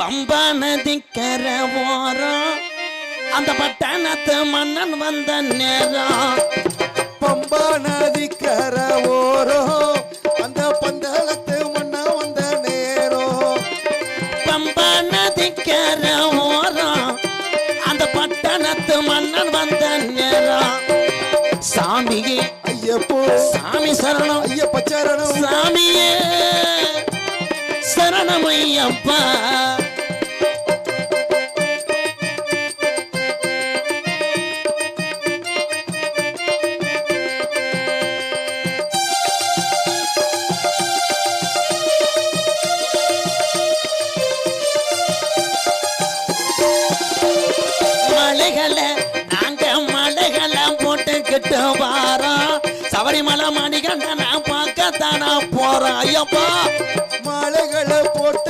பம்பா நதிக்கர ஓரம் அந்த பட்டணத்து மன்னன் வந்த நேரம். பம்பா நதிக்கர ஓரம் அந்த பந்தளத்து மண்ணா வந்த நேரம். பம்பா நதிக்கர ஓரம் அந்த பட்டணத்து மன்னன் வந்த நேரம். சாமியே. ஐயப்போ. சாமி சரணம். ஐயப்ப சரணம். சாமியே. சரணமையப்பா மலைகளை நாங்க மலைகளை போட்டுக்கிட்டு வாரோம். சபரிமலை மணிகண்ட நான் பார்க்கத்தானா போறோம். ஐயப்பா. மலைகளை போட்டு